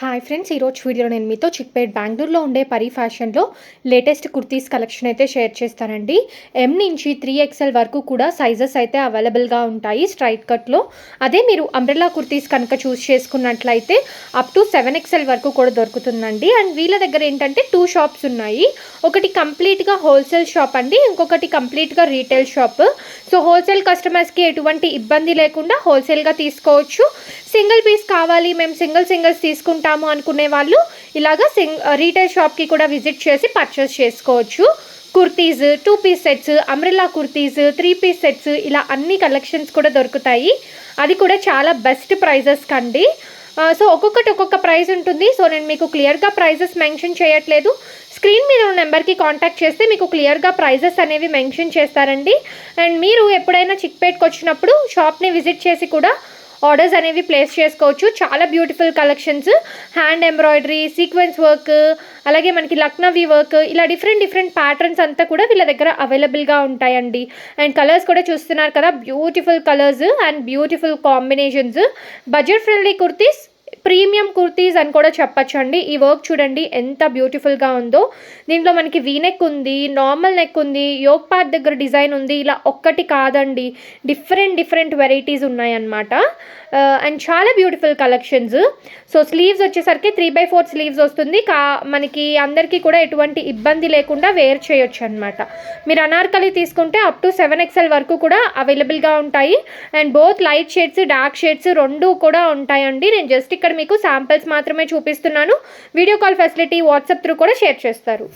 Hi friends ఈరోజు వీడియోలో నేను మీతో చిక్పేట్ బెంగళూరులో ఉండే పరి ఫ్యాషన్లో లేటెస్ట్ కుర్తీస్ కలెక్షన్ అయితే షేర్ చేస్తానండి. ఎం నుంచి త్రీ ఎక్స్ఎల్ వరకు కూడా సైజెస్ అయితే అవైలబుల్గా ఉంటాయి స్ట్రైట్ కట్లో అదే మీరు అంబ్రెల్లా కుర్తీస్ కనుక చూస్ చేసుకున్నట్లయితే అప్ టు సెవెన్ ఎక్స్ఎల్ వరకు కూడా దొరుకుతుందండి. అండ్ వీళ్ళ దగ్గర ఏంటంటే టూ షాప్స్ ఉన్నాయి. ఒకటి కంప్లీట్గా హోల్సేల్ షాప్ అండి ఇంకొకటి కంప్లీట్గా రీటైల్ షాప్ సో హోల్సేల్ కస్టమర్స్కి ఎటువంటి ఇబ్బంది లేకుండా హోల్సేల్గా తీసుకోవచ్చు. సింగిల్ పీస్ కావాలి మేము సింగిల్ సింగిల్స్ తీసుకుంటాము అనుకునే వాళ్ళు ఇలాగా సింగ్ రీటైల్ షాప్కి కూడా విజిట్ చేసి పర్చేస్ చేసుకోవచ్చు. Kurtis two piece sets umbrella kurtis three piece sets ఇలా అన్ని కలెక్షన్స్ కూడా దొరుకుతాయి. అది కూడా చాలా బెస్ట్ ప్రైజెస్ కండి. సో ఒక్కొక్కటి ఒక్కొక్క ప్రైస్ ఉంటుంది. సో నేను మీకు క్లియర్గా ప్రైజెస్ మెన్షన్ చేయట్లేదు. స్క్రీన్ మీద ఉన్న నెంబర్కి కాంటాక్ట్ చేస్తే మీకు క్లియర్గా ప్రైజెస్ అనేవి మెన్షన్ చేస్తారండి. అండ్ మీరు ఎప్పుడైనా చిక్పేట్కి వచ్చినప్పుడు షాప్ని విజిట్ చేసి కూడా ఆర్డర్స్ అనేవి ప్లేస్ చేసుకోవచ్చు. చాలా beautiful collections hand embroidery sequence work అలాగే మనకి లక్నవీ వర్క్ ఇలా డిఫరెంట్ డిఫరెంట్ ప్యాటర్న్స్ అంతా కూడా వీళ్ళ దగ్గర అవైలబుల్గా ఉంటాయండి. అండ్ కలర్స్ కూడా చూస్తున్నారు కదా beautiful colours and beautiful combinations budget friendly kurtis premium kurtis అని కూడా చెప్పచ్చు అండి ఈ వర్క్ చూడండి ఎంత బ్యూటిఫుల్గా ఉందో. దీంట్లో మనకి వీనెక్ ఉంది నార్మల్ నెక్ ఉంది యోగ్ పార్ట్ దగ్గర డిజైన్ ఉంది ఇలా ఒక్కటి కాదండి. డిఫరెంట్ డిఫరెంట్ వెరైటీస్ ఉన్నాయన్నమాట. అండ్ చాలా బ్యూటిఫుల్ కలెక్షన్స్ సో స్లీవ్స్ వచ్చేసరికి త్రీ బై ఫోర్ స్లీవ్స్ వస్తుంది. కా మనకి అందరికీ కూడా ఎటువంటి ఇబ్బంది లేకుండా వేర్ చేయొచ్చు అనమాట మీరు అనార్కలి తీసుకుంటే అప్ టు సెవెన్ ఎక్స్ఎల్ వరకు కూడా అవైలబుల్గా ఉంటాయి. And both light shades dark shades రెండు కూడా ఉంటాయండి. నేను జస్ట్ ఇక్కడ మీకు శాంపిల్స్ మాత్రమే చూపిస్తున్నాను. Video call facility WhatsApp through కూడా షేర్ చేస్తారు.